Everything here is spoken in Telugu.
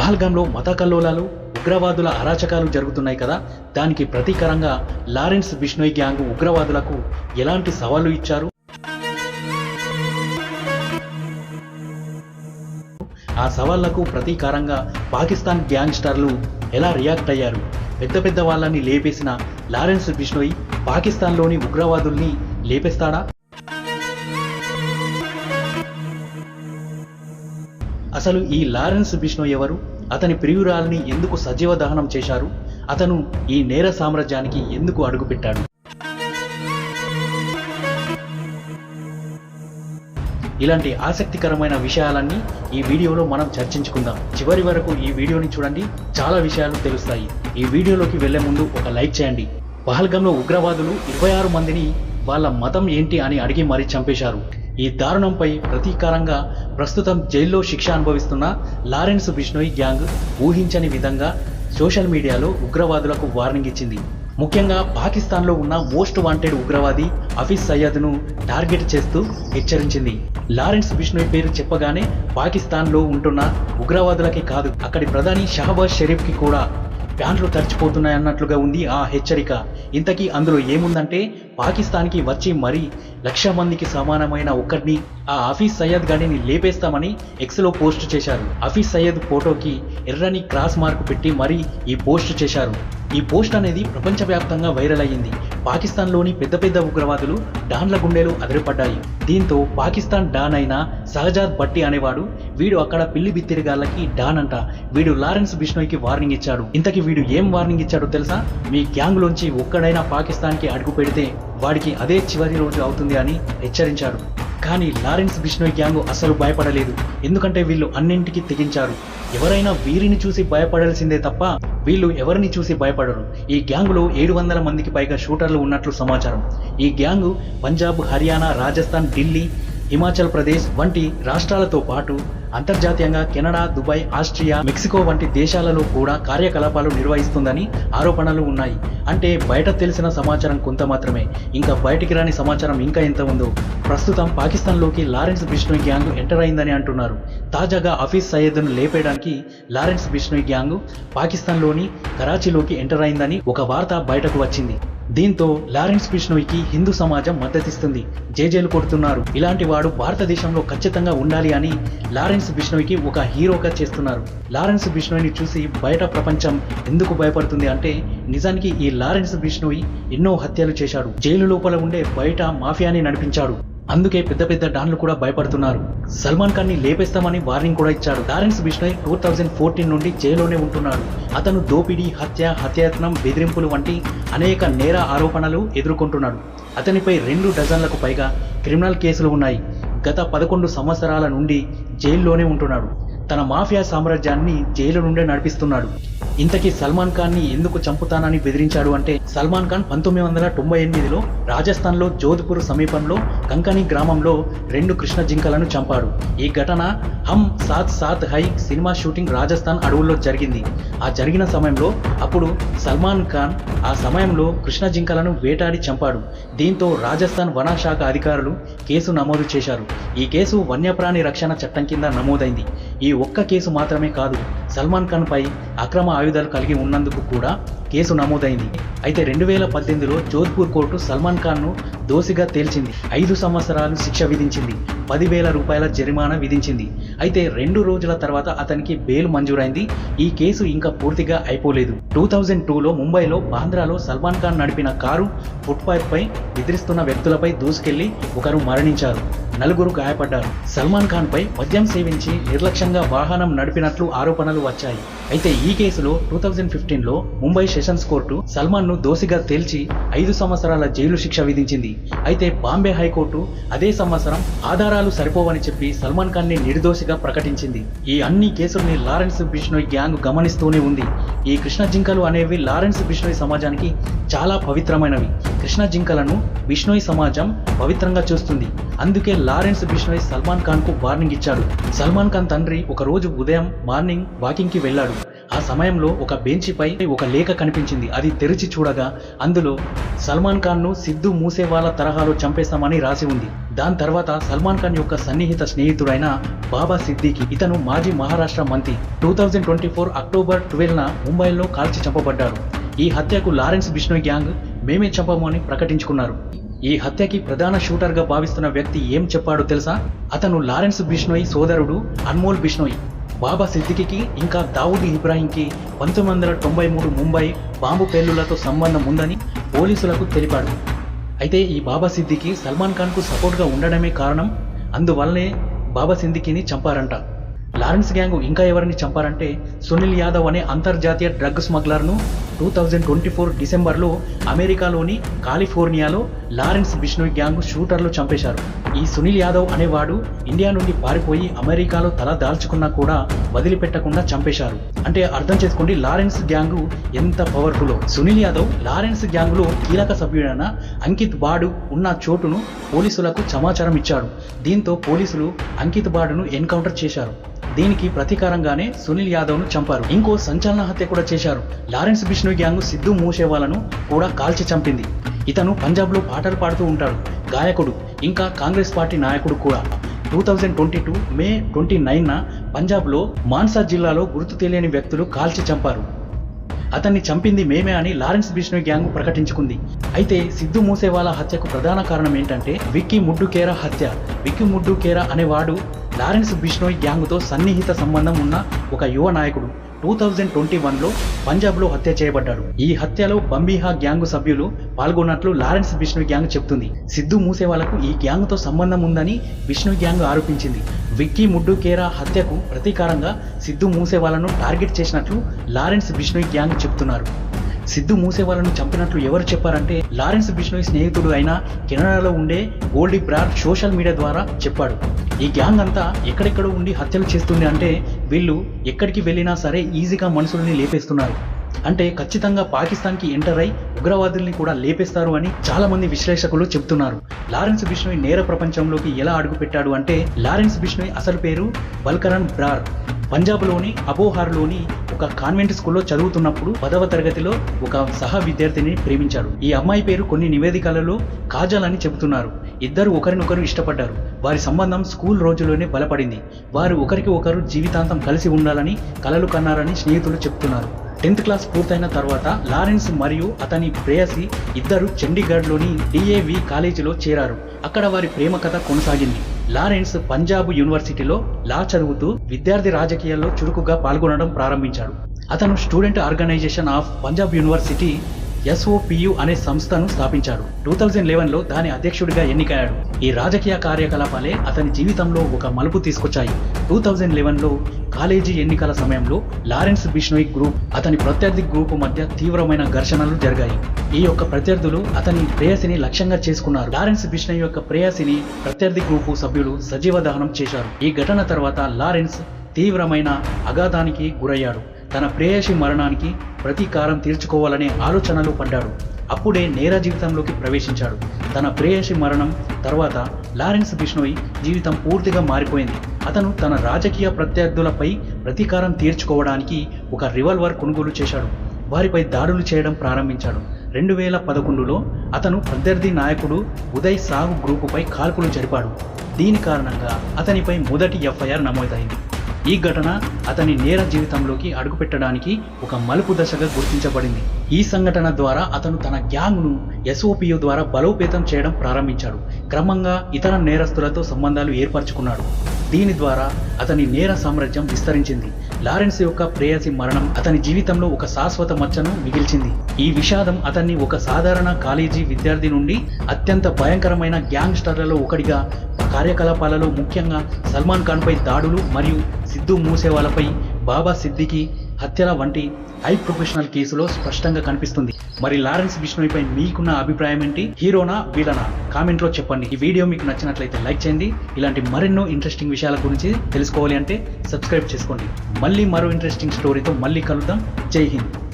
పహల్గాంలో మత కల్లోలాలు ఉగ్రవాదుల అరాచకాలు జరుగుతున్నాయి కదా? దానికి ప్రతీకారంగా లారెన్స్ బిష్నోయ్ గ్యాంగ్ ఉగ్రవాదులకు ఎలాంటి సవాళ్ళు ఇచ్చారు? ఆ సవాళ్ళకు ప్రతీకారంగా పాకిస్తాన్ గ్యాంగ్స్టర్లు ఎలా రియాక్ట్ అయ్యారు? పెద్ద పెద్ద వాళ్ళని లేపేసిన లారెన్స్ బిష్నోయ్ పాకిస్తాన్లోని ఉగ్రవాదుల్ని లేపేస్తాడా? అసలు ఈ లారెన్స్ బిష్ణు ఎవరు? అతని ప్రియురాలని ఎందుకు సజీవ దహనం చేశారు? అతను ఈ నేర సామ్రాజ్యానికి ఎందుకు అడుగుపెట్టాడు? ఇలాంటి ఆసక్తికరమైన విషయాలన్నీ ఈ వీడియోలో మనం చర్చించుకుందాం. చివరి వరకు ఈ వీడియోని చూడండి. చాలా విషయాలు తెలుస్తాయి. ఈ వీడియోలోకి వెళ్ళే ముందు ఒక లైక్ చేయండి. పహల్గంలో ఉగ్రవాదులు ఇరవై ఆరు మందిని వాళ్ళ మతం ఏంటి అని అడిగి మరీ చంపేశారు. ఈ దారుణంపై ప్రతీకారంగా ప్రస్తుతం జైల్లో శిక్ష అనుభవిస్తున్న లారెన్స్ బిష్ణోయ్ గ్యాంగ్ ఊహించని విధంగా సోషల్ మీడియాలో ఉగ్రవాదులకు వార్నింగ్ ఇచ్చింది. ముఖ్యంగా పాకిస్తాన్లో ఉన్న మోస్ట్ వాంటెడ్ ఉగ్రవాది హఫీజ్ సయ్యద్ను టార్గెట్ చేస్తూ హెచ్చరించింది. లారెన్స్ బిష్ణోయ్ పేరు చెప్పగానే పాకిస్తాన్లో ఉంటున్న ఉగ్రవాదులకి కాదు అక్కడి ప్రధాని షహబాజ్ షరీఫ్కి కూడా ప్యాంట్లు తడిచిపోతున్నాయన్నట్లుగా ఉంది ఆ హెచ్చరిక. ఇంతకీ అందులో ఏముందంటే పాకిస్తాన్కి వచ్చి మరీ లక్ష మందికి సమానమైన ఒక్కడిని ఆ హఫీజ్ సయ్యద్ గాడిని లేపేస్తామని ఎక్స్లో పోస్ట్ చేశారు. హఫీజ్ సయ్యద్ ఫోటోకి ఎర్రని క్రాస్ మార్క్ పెట్టి మరీ ఈ పోస్ట్ చేశారు. ఈ పోస్ట్ అనేది ప్రపంచవ్యాప్తంగా వైరల్ అయ్యింది. పాకిస్తాన్లోని పెద్ద పెద్ద ఉగ్రవాదులు డాన్ల గుండెలు అదిరిపడ్డాయి. దీంతో పాకిస్తాన్ డాన్ అయిన సహజాద్ భట్టి అనేవాడు వీడు అక్కడ పిల్లి బిత్తిరిగాళ్ళకి డాన్ అంట. వీడు లారెన్స్ బిష్ణోయ్కి వార్నింగ్ ఇచ్చాడు. ఇంతకీ వీడు ఏం వార్నింగ్ ఇచ్చాడో తెలుసా? మీ గ్యాంగ్లోంచి ఒక్కడైనా పాకిస్తాన్కి అడుగు పెడితే వాడికి అదే చివరి రోజు అవుతుంది అని హెచ్చరించాడు. కానీ లారెన్స్ బిష్ణోయ్ గ్యాంగ్ అసలు భయపడలేదు. ఎందుకంటే వీళ్ళు అన్నింటికి తెగించారు. ఎవరైనా వీరిని చూసి భయపడాల్సిందే తప్ప వీళ్ళు ఎవరిని చూసి భయపడరు. ఈ గ్యాంగులో ఏడు వందల మందికి పైగా షూటర్లు ఉన్నట్లు సమాచారం. ఈ గ్యాంగు పంజాబ్ హర్యానా రాజస్థాన్ ఢిల్లీ హిమాచల్ ప్రదేశ్ వంటి రాష్ట్రాలతో పాటు అంతర్జాతీయంగా కెనడా దుబాయ్ ఆస్ట్రియా మెక్సికో వంటి దేశాలలో కూడా కార్యకలాపాలు నిర్వహిస్తుందని ఆరోపణలు ఉన్నాయి. అంటే బయట తెలిసిన సమాచారం కొంత మాత్రమే. ఇంకా బయటికి రాని సమాచారం ఇంకా ఎంత ఉందో. ప్రస్తుతం పాకిస్తాన్లోకి లారెన్స్ బిష్ణు గ్యాంగ్ ఎంటర్ అయిందని అంటున్నారు. తాజాగా హఫీజ్ సయ్యద్ను లేపేయడానికి లారెన్స్ బిష్నోయ్ గ్యాంగ్ పాకిస్తాన్లోని కరాచీలోకి ఎంటర్ అయిందని ఒక వార్త బయటకు వచ్చింది. దీంతో లారెన్స్ బిష్నోయ్కి హిందూ సమాజం మద్దతిస్తుంది. జేజేలు కొడుతున్నారు. ఇలాంటి వాడు భారతదేశంలో ఖచ్చితంగా ఉండాలి అని లారెన్స్ బిష్నోయ్కి ఒక హీరోగా చేస్తున్నారు. లారెన్స్ బిష్నోయ్ని చూసి బయట ప్రపంచం ఎందుకు భయపడుతుంది అంటే నిజానికి ఈ లారెన్స్ బిష్నోయ్ ఎన్నో హత్యలు చేశాడు. జైలు లోపల ఉండే బయట మాఫియాని నడిపించాడు. అందుకే పెద్ద పెద్ద డాన్లు కూడా భయపడుతున్నారు. సల్మాన్ ఖాన్ని లేపేస్తామని వార్నింగ్ కూడా ఇచ్చాడు. Lawrence Bishnoi two thousand fourteen నుండి జైల్లోనే ఉంటున్నాడు. అతను దోపిడీ హత్య హత్యాయత్నం బెదిరింపులు వంటి అనేక నేర ఆరోపణలు ఎదుర్కొంటున్నాడు. అతనిపై రెండు డజన్లకు పైగా క్రిమినల్ కేసులు ఉన్నాయి. గత పదకొండు సంవత్సరాల నుండి జైల్లోనే ఉంటున్నాడు. తన మాఫియా సామ్రాజ్యాన్ని జైలు నుండే నడిపిస్తున్నాడు. ఇంతకీ సల్మాన్ ఖాన్ని ఎందుకు చంపుతానని బెదిరించాడు అంటే సల్మాన్ ఖాన్ పంతొమ్మిది వందల తొంభై ఎనిమిదిలో రాజస్థాన్లో జోధ్పూర్ సమీపంలో కంకని గ్రామంలో రెండు కృష్ణ జింకలను చంపాడు. ఈ ఘటన Hum Saath Saath high cinema shooting Rajasthan అడవుల్లో జరిగింది. ఆ జరిగిన సమయంలో అప్పుడు సల్మాన్ ఖాన్ ఆ సమయంలో కృష్ణ జింకలను వేటాడి చంపాడు. దీంతో రాజస్థాన్ వనశాఖ అధికారులు కేసు నమోదు చేశారు. ఈ కేసు వన్యప్రాణి రక్షణ చట్టం కింద నమోదైంది. ఈ ఒక్క కేసు మాత్రమే కాదు సల్మాన్ ఖాన్ పై అక్రమ ఆయుధాలు కలిగి ఉన్నందుకు కూడా కేసు నమోదైంది. అయితే రెండు వేల పద్దెనిమిదిలో జోధ్పూర్ కోర్టు సల్మాన్ ఖాన్ను దోషిగా తేల్చింది. ఐదు సంవత్సరాలు శిక్ష విధించింది. పదివేల రూపాయల జరిమానా విధించింది. అయితే రెండు రోజుల తర్వాత అతనికి బెయిల్ మంజూరైంది. ఈ కేసు ఇంకా పూర్తిగా అయిపోలేదు. టూ థౌజండ్ టూలో ముంబైలో బాంద్రాలో సల్మాన్ ఖాన్ నడిపిన కారు ఫుట్పాత్ పై నిద్రిస్తున్న వ్యక్తులపై దూసుకెళ్ళి ఒకరు మరణించారు. నలుగురు గాయపడ్డారు. సల్మాన్ ఖాన్ పై మద్యం సేవించి నిర్లక్ష్యంగా వాహనం నడిపినట్లు ఆరోపణలు వచ్చాయి. అయితే ఈ కేసులో టూ థౌజండ్ ఫిఫ్టీన్లో ముంబై సెషన్స్ కోర్టు సల్మాన్ను దోషిగా తేల్చి ఐదు సంవత్సరాల జైలు శిక్ష విధించింది. అయితే బాంబే హైకోర్టు అదే సంవత్సరం ఆధారాలు సరిపోవని చెప్పి సల్మాన్ ఖాన్ని నిర్దోషిగా ప్రకటించింది. ఈ అన్ని కేసుల్ని లారెన్స్ బిష్నోయ్ గ్యాంగ్ గమనిస్తూనే ఉంది. ఈ కృష్ణ జింకలు అనేవి లారెన్స్ బిష్నోయ్ సమాజానికి చాలా పవిత్రమైనవి. కృష్ణ జింకలను బిష్నోయ్ సమాజం పవిత్రంగా చూస్తుంది. అందుకే లారెన్స్ బిష్నోయ్ సల్మాన్ ఖాన్కు వార్నింగ్ ఇచ్చాడు. సల్మాన్ ఖాన్ తండ్రి ఒక రోజు ఉదయం మార్నింగ్ వాకింగ్కి వెళ్ళాడు. ఆ సమయంలో ఒక బెంచిపై ఒక లేఖ కనిపించింది. అది తెరిచి చూడగా అందులో సల్మాన్ ఖాన్ను సిద్ధు మూసేవాల తరహాలో చంపేస్తామని రాసి ఉంది. దాని తర్వాత సల్మాన్ ఖాన్ యొక్క సన్నిహిత స్నేహితుడైన బాబా సిద్దికి ఇతను మాజీ మహారాష్ట్ర మంత్రి. Two thousand twenty four October twelve న ముంబైలో కాల్చి చంపబడ్డారు. ఈ హత్యకు లారెన్స్ బిష్ణోయ్ గ్యాంగ్ మేమే చంపమని ప్రకటించుకున్నారు. ఈ హత్యకి ప్రధాన షూటర్గా భావిస్తున్న వ్యక్తి ఏం చెప్పాడో తెలుసా? అతను లారెన్స్ బిష్ణోయ్ సోదరుడు అన్మోల్ బిష్ణోయ్. బాబా సిద్దికి ఇంకా దావుద్ ఇబ్రాహీంకి పంతొమ్మిది వందల తొంభై మూడు ముంబై బాంబు పేలులతో సంబంధం ఉందని పోలీసులకు తెలిపాడు. అయితే ఈ బాబా సిద్దికి సల్మాన్ ఖాన్కు సపోర్ట్గా ఉండడమే కారణం అందువల్లనే బాబా సిద్దికిని చంపారంట. లారెన్స్ గ్యాంగ్ ఇంకా ఎవరిని చంపారంటే సునీల్ యాదవ్ అనే అంతర్జాతీయ డ్రగ్ స్మగ్లర్ను టూ థౌజండ్ ట్వంటీ ఫోర్ డిసెంబర్లో అమెరికాలోని కాలిఫోర్నియాలో లారెన్స్ బిష్నోయ్ గ్యాంగ్ షూటర్లు చంపేశారు. ఈ సునీల్ యాదవ్ అనేవాడు ఇండియా నుండి పారిపోయి అమెరికాలో తల దాల్చుకున్నా కూడా వదిలిపెట్టకుండా చంపేశారు. అంటే అర్థం చేసుకోండి లారెన్స్ గ్యాంగ్ ఎంత పవర్ఫుల్. సునీల్ యాదవ్ లారెన్స్ గ్యాంగ్లో కీలక సభ్యుడైన అంకిత్ బాడు ఉన్న చోటును పోలీసులకు సమాచారం ఇచ్చాడు. దీంతో పోలీసులు అంకిత్ బాడును ఎన్కౌంటర్ చేశారు. దీనికి ప్రతీకారంగానే సునీల్ యాదవ్ను చంపారు. ఇంకో సంచలన హత్య కూడా చేశారు. లారెన్స్ బిష్ణోయ్ గ్యాంగ్ సిద్ధు మూసేవాలను కూడా కాల్చి చంపింది. ఇతను పంజాబ్లో పాటలు పాడుతూ ఉంటాడు. గాయకుడు ఇంకా కాంగ్రెస్ పార్టీ నాయకుడు కూడా. Two thousand twenty two May twenty నైన్న పంజాబ్లో మాన్సా జిల్లాలో గుర్తు తెలియని వ్యక్తులు కాల్చి చంపారు. అతన్ని చంపింది మేమే అని లారెన్స్ బిష్ణు గ్యాంగ్ ప్రకటించుకుంది. అయితే సిద్ధు మూసేవాల హత్యకు ప్రధాన కారణం ఏంటంటే విక్కీ ముడ్డుకేరా హత్య. విక్కీ ముడ్డుకేరా అనేవాడు లారెన్స్ బిష్ణోయ్ గ్యాంగ్తో సన్నిహిత సంబంధం ఉన్న ఒక యువ నాయకుడు. టూ థౌజండ్ ట్వంటీ వన్లో పంజాబ్లో హత్య చేయబడ్డాడు ఈ హత్యలో బంబీహా గ్యాంగ్ సభ్యులు పాల్గొన్నట్లు లారెన్స్ విష్ణు గ్యాంగ్ చెప్తుంది. సిద్ధు మూసేవాళ్ళకు ఈ గ్యాంగ్తో సంబంధం ఉందని విష్ణు గ్యాంగ్ ఆరోపించింది. విక్కీ ముడ్డుకేరా హత్యకు ప్రతీకారంగా సిద్ధు మూసేవాలను టార్గెట్ చేసినట్లు లారెన్స్ బిష్ణోయ్ గ్యాంగ్ చెప్తున్నారు. సిద్ధు మూసేవాళ్ళను చంపినట్లు ఎవరు చెప్పారంటే లారెన్స్ బిష్ణోయ్ స్నేహితుడు అయిన కెనడాలో ఉండే గోల్డీ బ్రాడ్ సోషల్ మీడియా ద్వారా చెప్పాడు. ఈ గ్యాంగ్ అంతా ఎక్కడెక్కడ ఉండి హత్యలు చేస్తుంది అంటే వీళ్ళు ఎక్కడికి వెళ్ళినా సరే ఈజీగా మనుషుల్ని లేపేస్తున్నారు. అంటే ఖచ్చితంగా పాకిస్తాన్కి ఎంటర్ అయి ఉగ్రవాదుల్ని కూడా లేపేస్తారు అని చాలా మంది విశ్లేషకులు చెబుతున్నారు. లారెన్స్ బిష్ణోయ్ నేర ప్రపంచంలోకి ఎలా అడుగుపెట్టాడు అంటే లారెన్స్ బిష్ణోయ్ అసలు పేరు బల్కరన్ బ్రార్ పంజాబ్లోని అబోహార్లోని ఒక కాన్వెంట్ స్కూల్లో చదువుతున్నప్పుడు పదవ తరగతిలో ఒక సహ విద్యార్థిని ప్రేమించాడు ఈ అమ్మాయి పేరు కొన్ని నివేదికలలో కాజల్ అని చెబుతున్నారు. ఇద్దరు ఒకరినొకరు ఇష్టపడ్డారు. వారి సంబంధం స్కూల్ రోజుల్లోనే బలపడింది. వారు ఒకరికి ఒకరు జీవితాంతం కలిసి ఉండాలని కలలు కన్నారని స్నేహితులు చెబుతున్నారు టెన్త్ క్లాస్ పూర్తయిన తర్వాత లారెన్స్ మరియు అతని ప్రేయసి ఇద్దరు చండీగఢ్లోని డిఏవి కాలేజీలో చేరారు. అక్కడ వారి ప్రేమ కథ కొనసాగింది. లారెన్స్ పంజాబ్ యూనివర్సిటీలో లా చదువుతూ విద్యార్థి రాజకీయాల్లో చురుకుగా పాల్గొనడం ప్రారంభించాడు. అతను student organisation of Punjab university SOPU అనే సంస్థను స్థాపించాడు. టూ థౌజండ్ లెవెన్లో దాని అధ్యక్షుడిగా ఎన్నికయ్యాడు. ఈ రాజకీయ కార్యకలాపాలే అతని జీవితంలో ఒక మలుపు తీసుకొచ్చాయి. టూ థౌజండ్ లెవెన్లో కాలేజీ ఎన్నికల సమయంలో లారెన్స్ బిష్నోయ్ గ్రూప్ అతని ప్రత్యర్థి గ్రూపు మధ్య తీవ్రమైన ఘర్షణలు జరిగాయి. ఈ యొక్క ప్రత్యర్థులు అతని ప్రేయసిని లక్ష్యంగా చేసుకున్నారు. లారెన్స్ బిష్నోయ్ యొక్క ప్రేయసిని ప్రత్యర్థి గ్రూపు సభ్యులు సజీవ దహనం చేశారు. ఈ ఘటన తర్వాత లారెన్స్ తీవ్రమైన అగాధానికి గురయ్యాడు. తన ప్రేయసి మరణానికి ప్రతీకారం తీర్చుకోవాలనే ఆలోచనలో పడ్డాడు. అప్పుడే నేర జీవితంలోకి ప్రవేశించాడు. తన ప్రేయసి మరణం తర్వాత లారెన్స్ బిష్ణోయి జీవితం పూర్తిగా మారిపోయింది. అతను తన రాజకీయ ప్రత్యర్థులపై ప్రతీకారం తీర్చుకోవడానికి ఒక రివాల్వర్ కొనుగోలు చేశాడు. వారిపై దాడులు చేయడం ప్రారంభించాడు. రెండు వేల పదకొండులో అతను ప్రత్యర్థి నాయకుడు ఉదయ్ సాగు గ్రూపుపై కాల్పులు జరిపాడు. దీని కారణంగా అతనిపై మొదటి ఎఫ్ఐఆర్ నమోదైంది. ఈ ఘటన అతని నేర జీవితంలోకి అడుగుపెట్టడానికి ఒక మలుపు దశగా గుర్తించబడింది. ఈ సంఘటన ద్వారా అతను తన గ్యాంగ్ను ఎస్ఓపియు ద్వారా బలోపేతం చేయడం ప్రారంభించాడు. క్రమంగా ఇతర నేరస్తులతో సంబంధాలు ఏర్పరచుకున్నాడు. దీని ద్వారా అతని నేర సామ్రాజ్యం విస్తరించింది. లారెన్స్ యొక్క ప్రేయసి మరణం అతని జీవితంలో ఒక శాశ్వత మచ్చను మిగిల్చింది. ఈ విషాదం అతన్ని ఒక సాధారణ కాలేజీ విద్యార్థి నుండి అత్యంత భయంకరమైన గ్యాంగ్స్టర్లలో ఒకటిగా కార్యకలాపాలలో ముఖ్యంగా సల్మాన్ ఖాన్పై దాడులు మరియు సిద్ధు మూసేవాలపై బాబా సిద్దికి హత్యల వంటి హై ప్రొఫెషనల్ కేసులో స్పష్టంగా కనిపిస్తుంది. మరి లారెన్స్ బిష్ణోయ్పై మీకున్న అభిప్రాయం ఏంటి? హీరోనా వీలనా? కామెంట్లో చెప్పండి. ఈ వీడియో మీకు నచ్చినట్లయితే లైక్ చేయండి. ఇలాంటి మరెన్నో ఇంట్రెస్టింగ్ విషయాల గురించి తెలుసుకోవాలి అంటే సబ్స్క్రైబ్ చేసుకోండి. మళ్ళీ మరో ఇంట్రెస్టింగ్ స్టోరీతో మళ్ళీ కలుద్దాం. జై హింద్.